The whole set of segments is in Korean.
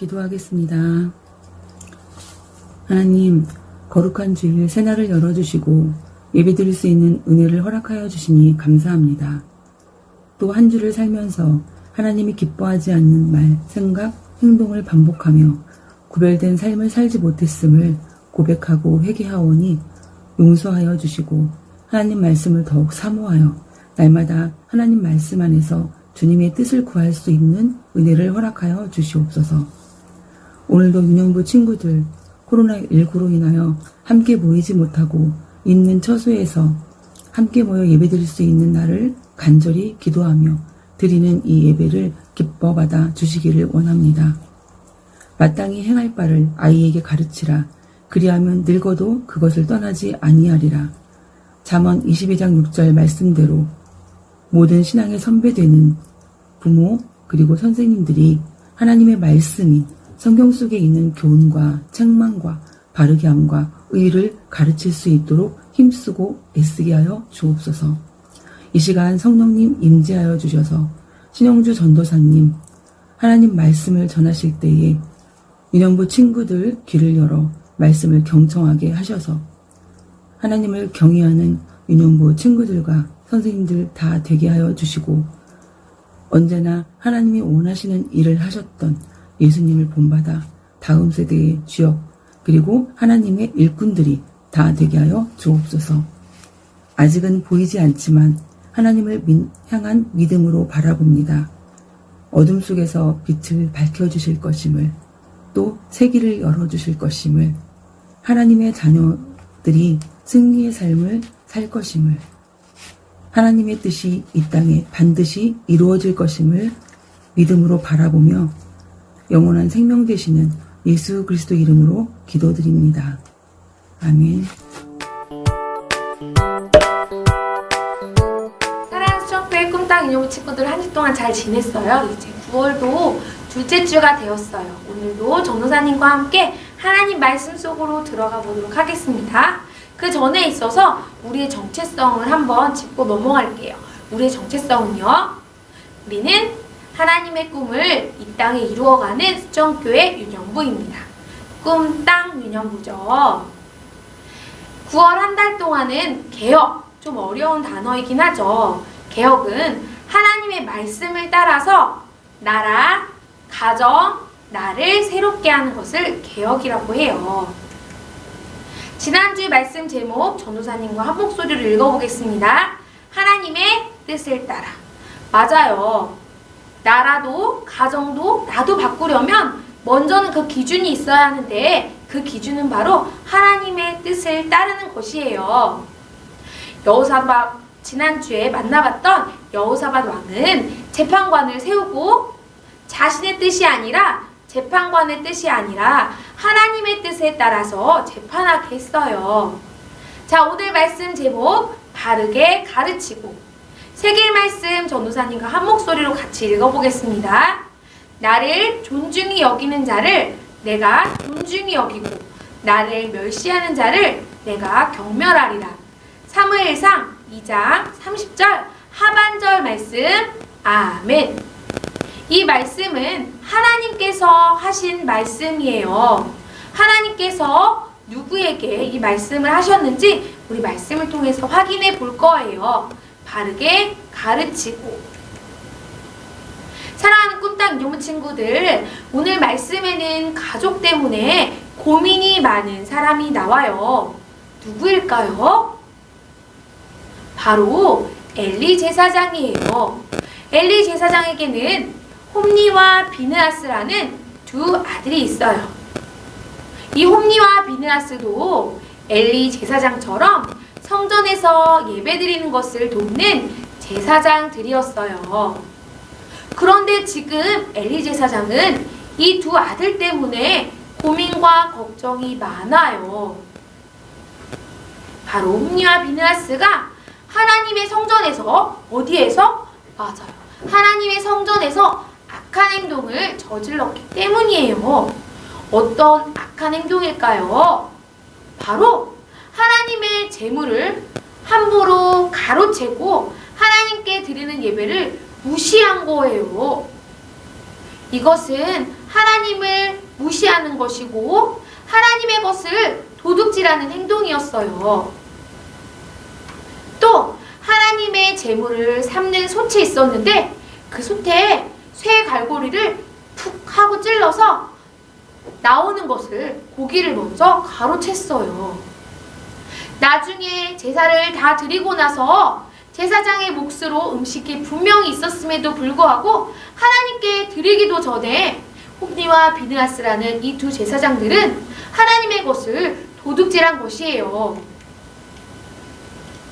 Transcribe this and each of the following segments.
기도하겠습니다. 하나님, 거룩한 주일 새날을 열어주시고 예배드릴 수 있는 은혜를 허락하여 주시니 감사합니다. 또 한 주를 살면서 하나님이 기뻐하지 않는 말, 생각, 행동을 반복하며 구별된 삶을 살지 못했음을 고백하고 회개하오니 용서하여 주시고 하나님 말씀을 더욱 사모하여 날마다 하나님 말씀 안에서 주님의 뜻을 구할 수 있는 은혜를 허락하여 주시옵소서. 오늘도 윤영부 친구들 코로나19로 인하여 함께 모이지 못하고 있는 처소에서 함께 모여 예배드릴 수 있는 날을 간절히 기도하며 드리는 이 예배를 기뻐 받아 주시기를 원합니다. 마땅히 행할 바를 아이에게 가르치라. 그리하면 늙어도 그것을 떠나지 아니하리라. 잠언 22장 6절 말씀대로 모든 신앙의 선배되는 부모 그리고 선생님들이 하나님의 말씀인 성경 속에 있는 교훈과 책망과 바르게 함과 의를 가르칠 수 있도록 힘쓰고 애쓰게 하여 주옵소서. 이 시간 성령님 임재하여 주셔서 신영주 전도사님 하나님 말씀을 전하실 때에 윤영부 친구들 귀를 열어 말씀을 경청하게 하셔서 하나님을 경외하는 윤영부 친구들과 선생님들 다 되게 하여 주시고 언제나 하나님이 원하시는 일을 하셨던 예수님을 본받아 다음 세대의 주역 그리고 하나님의 일꾼들이 다 되게 하여 주옵소서. 아직은 보이지 않지만 하나님을 민- 향한 믿음으로 바라봅니다. 어둠 속에서 빛을 밝혀주실 것임을 또 세기를 열어주실 것임을 하나님의 자녀들이 승리의 삶을 살 것임을 하나님의 뜻이 이 땅에 반드시 이루어질 것임을 믿음으로 바라보며 영원한 생명 되시는 예수 그리스도 이름으로 기도드립니다. 아멘. 사랑하는 수정교회 꿈땅 인용 친구들 한 주 동안 잘 지냈어요? 이제 9월도 둘째 주가 되었어요. 오늘도 전도사님과 함께 하나님 말씀 속으로 들어가 보도록 하겠습니다. 그 전에 있어서 우리의 정체성을 한번 짚고 넘어갈게요. 우리의 정체성은요. 우리는 하나님의 꿈을 이 땅에 이루어가는 수정교회 유년부입니다. 꿈 땅 유년부죠. 9월 한 달 동안은 개혁, 좀 어려운 단어이긴 하죠. 개혁은 하나님의 말씀을 따라서 나라, 가정, 나를 새롭게 하는 것을 개혁이라고 해요. 지난주 말씀 제목 전도사님과 한 목소리로 읽어보겠습니다. 하나님의 뜻을 따라. 맞아요. 나라도 가정도 나도 바꾸려면 먼저는 그 기준이 있어야 하는데 그 기준은 바로 하나님의 뜻을 따르는 것이에요. 여호사밧 지난주에 만나봤던 여호사밧 왕은 재판관을 세우고 자신의 뜻이 아니라 재판관의 뜻이 아니라 하나님의 뜻에 따라서 재판하게 했어요. 자, 오늘 말씀 제목 바르게 가르치고 세길 말씀 전도사님과 한 목소리로 같이 읽어보겠습니다. 나를 존중히 여기는 자를 내가 존중히 여기고 나를 멸시하는 자를 내가 경멸하리라. 사무엘상 2장 30절 하반절 말씀 아멘. 이 말씀은 하나님께서 하신 말씀이에요. 하나님께서 누구에게 이 말씀을 하셨는지 우리 말씀을 통해서 확인해 볼 거예요. 바르게 가르치고. 사랑하는 꿈땅 인용 친구들, 오늘 말씀에는 가족 때문에 고민이 많은 사람이 나와요. 누구일까요? 바로 엘리 제사장이에요. 엘리 제사장에게는 홈니와 비느하스라는 두 아들이 있어요. 이 홈니와 비느하스도 엘리 제사장처럼 성전에서 예배드리는 것을 돕는 제사장들이었어요. 그런데 지금 엘리 제사장은 이 두 아들 때문에 고민과 걱정이 많아요. 바로 홈니와 비느하스가 하나님의 성전에서 어디에서? 맞아요. 하나님의 성전에서 악한 행동을 저질렀기 때문이에요. 어떤 악한 행동일까요? 바로 하나님의 재물을 함부로 가로채고 하나님께 드리는 예배를 무시한 거예요. 이것은 하나님을 무시하는 것이고 하나님의 것을 도둑질하는 행동이었어요. 또 하나님의 재물을 삼는 솥이 있었는데 그 솥에 쇠 갈고리를 푹 하고 찔러서 나오는 것을 고기를 먼저 가로챘어요. 나중에 제사를 다 드리고 나서 제사장의 몫으로 음식이 분명히 있었음에도 불구하고 하나님께 드리기도 전에 홈니와 비느하스라는 이 두 제사장들은 하나님의 것을 도둑질한 것이에요.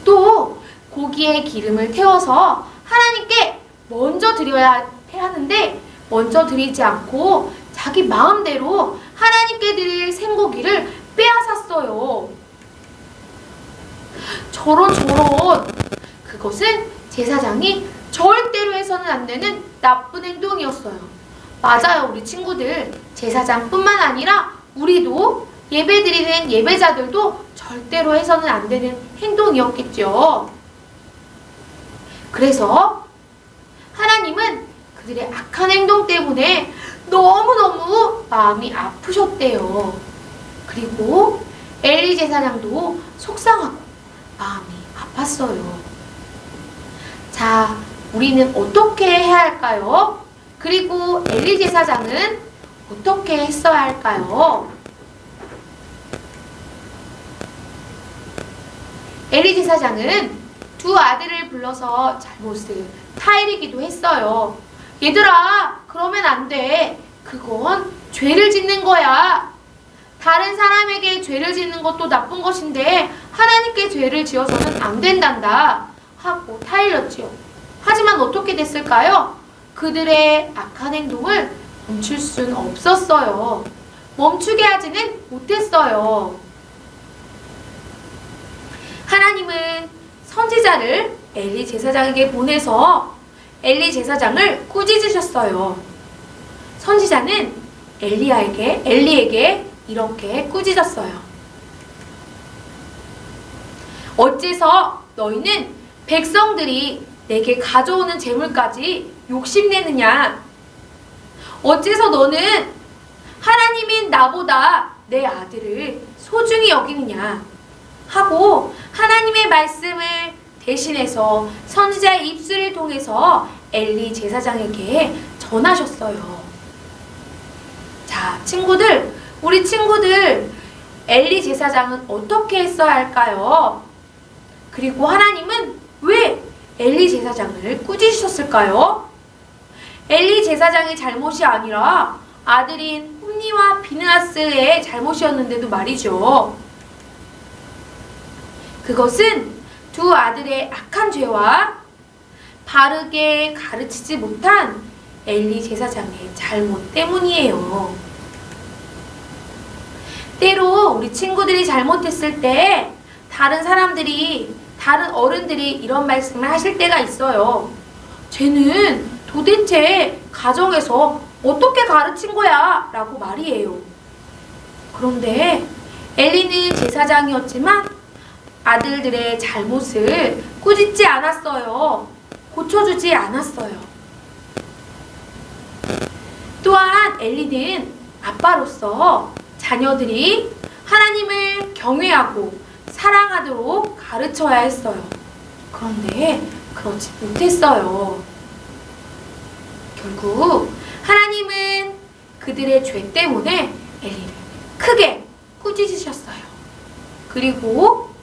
또 고기에 기름을 태워서 하나님께 먼저 드려야 하는데 먼저 드리지 않고 자기 마음대로 하나님께 드릴 생고기를 빼앗았어요. 저런 저런 그것은 제사장이 절대로 해서는 안 되는 나쁜 행동이었어요. 맞아요, 우리 친구들. 제사장뿐만 아니라 우리도 예배드리는 예배자들도 절대로 해서는 안 되는 행동이었겠죠. 그래서 하나님은 그들의 악한 행동 때문에 너무너무 마음이 아프셨대요. 그리고 엘리 제사장도 속상하고 마음이 아팠어요. 자, 우리는 어떻게 해야 할까요? 그리고 엘리 제사장은 어떻게 했어야 할까요? 엘리 제사장은 두 아들을 불러서 잘못을 타이르기도 했어요. 얘들아, 그러면 안 돼. 그건 죄를 짓는 거야. 다른 사람에게 죄를 짓는 것도 나쁜 것인데 하나님께 죄를 지어서는 안 된단다. 하고 타일렀지요. 하지만 어떻게 됐을까요? 그들의 악한 행동을 멈출 순 없었어요. 멈추게 하지는 못했어요. 하나님은 선지자를 엘리 제사장에게 보내서 엘리 제사장을 꾸짖으셨어요. 선지자는 엘리야에게 엘리에게 이렇게 꾸짖었어요. 어째서 너희는 백성들이 내게 가져오는 재물까지 욕심내느냐? 어째서 너는 하나님인 나보다 내 아들을 소중히 여기느냐? 하고 하나님의 말씀을 대신해서 선지자의 입술을 통해서 엘리 제사장에게 전하셨어요. 자, 친구들, 우리 친구들, 엘리 제사장은 어떻게 했어야 할까요? 그리고 하나님은 왜 엘리 제사장을 꾸짖으셨을까요? 엘리 제사장의 잘못이 아니라 아들인 홈니와 비느하스의 잘못이었는데도 말이죠. 그것은 두 아들의 악한 죄와 바르게 가르치지 못한 엘리 제사장의 잘못 때문이에요. 때로 우리 친구들이 잘못했을 때 다른 사람들이 다른 어른들이 이런 말씀을 하실 때가 있어요. 쟤는 도대체 가정에서 어떻게 가르친 거야? 라고 말이에요. 그런데 엘리는 제사장이었지만 아들들의 잘못을 꾸짖지 않았어요. 고쳐주지 않았어요. 또한 엘리는 아빠로서 자녀들이 하나님을 경외하고 사랑하도록 가르쳐야 했어요. 그런데 그렇지 못했어요. 결국 하나님은 그들의 죄 때문에 엘리를 크게 꾸짖으셨어요. 그리고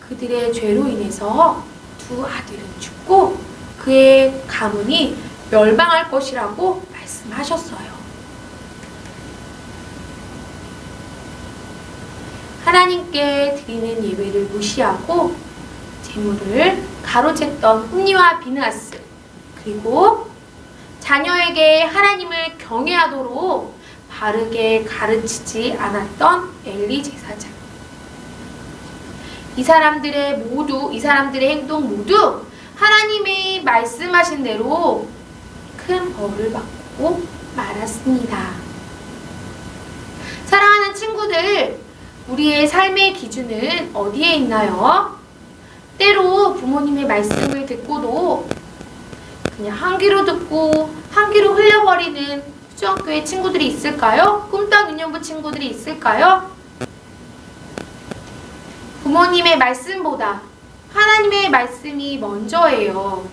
그들의 죄로 인해서 두 아들은 죽고 그의 가문이 멸망할 것이라고 말씀하셨어요. 하나님께 드리는 예배를 무시하고 재물을 가로챘던 홈니와 비느하스 그리고 자녀에게 하나님을 경외하도록 바르게 가르치지 않았던 엘리 제사장 이 사람들의 모두 이 사람들의 행동 모두 하나님이 말씀하신 대로 큰 벌을 받고 말았습니다. 사랑하는 친구들, 우리의 삶의 기준은 어디에 있나요? 때로 부모님의 말씀을 듣고도 그냥 한 귀로 듣고 한 귀로 흘려버리는 수학교에 친구들이 있을까요? 꿈떡 유년부 친구들이 있을까요? 부모님의 말씀보다 하나님의 말씀이 먼저예요.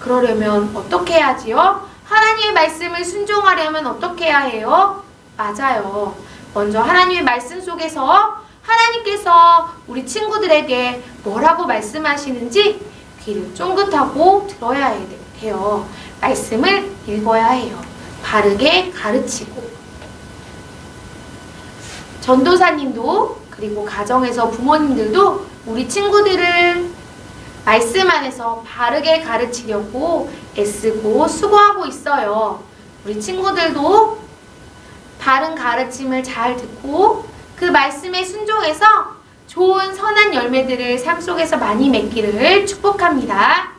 그러려면 어떻게 해야지요? 하나님의 말씀을 순종하려면 어떻게 해야 해요? 맞아요. 먼저 하나님의 말씀 속에서 하나님께서 우리 친구들에게 뭐라고 말씀하시는지 귀를 쫑긋하고 들어야 해- 해요. 말씀을 읽어야 해요. 바르게 가르치고. 전도사님도 그리고 가정에서 부모님들도 우리 친구들을 말씀 안에서 바르게 가르치려고 애쓰고 수고하고 있어요. 우리 친구들도 바른 가르침을 잘 듣고 그 말씀에 순종해서 좋은 선한 열매들을 삶 속에서 많이 맺기를 축복합니다.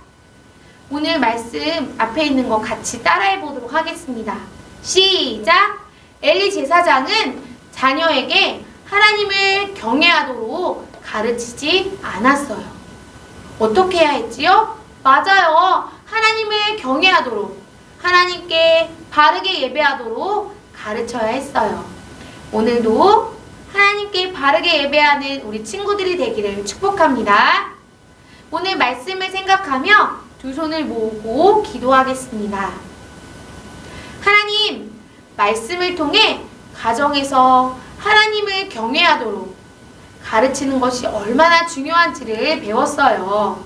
오늘 말씀 앞에 있는 거 같이 따라해 보도록 하겠습니다. 시작! 엘리 제사장은 자녀에게 하나님을 경외하도록 가르치지 않았어요. 어떻게 해야 했지요? 맞아요. 하나님을 경외하도록, 하나님께 바르게 예배하도록 가르쳐야 했어요. 오늘도 하나님께 바르게 예배하는 우리 친구들이 되기를 축복합니다. 오늘 말씀을 생각하며 두 손을 모으고 기도하겠습니다. 하나님, 말씀을 통해 가정에서 하나님을 경외하도록 가르치는 것이 얼마나 중요한지를 배웠어요.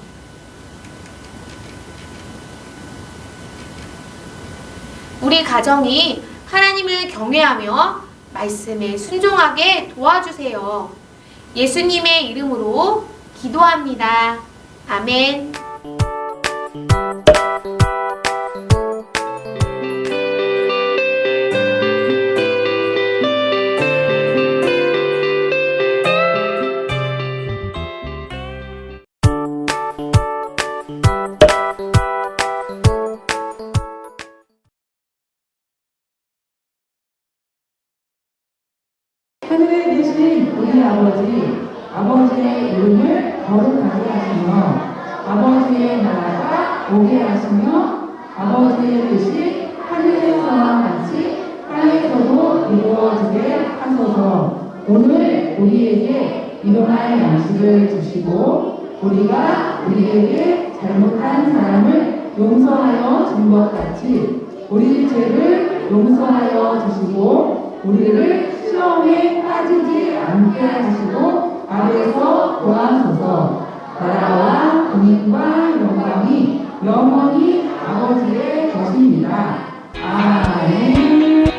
우리 가정이 하나님을 경외하며 말씀에 순종하게 도와주세요. 예수님의 이름으로 기도합니다. 아멘. 오게 하시며, 아버지의 뜻이 하늘에서와 같이 땅에서도 이루어지게 하소서. 오늘 우리에게 일어날 양식을 주시고, 우리가 우리에게 잘못한 사람을 용서하여 준 것 같이, 우리 죄를 용서하여 주시고, 우리를 시험에 빠지지 않게 하시고 아래에서 도와소서 나라와 공인과 영광이 영원히 아버지의 것입니다. 아멘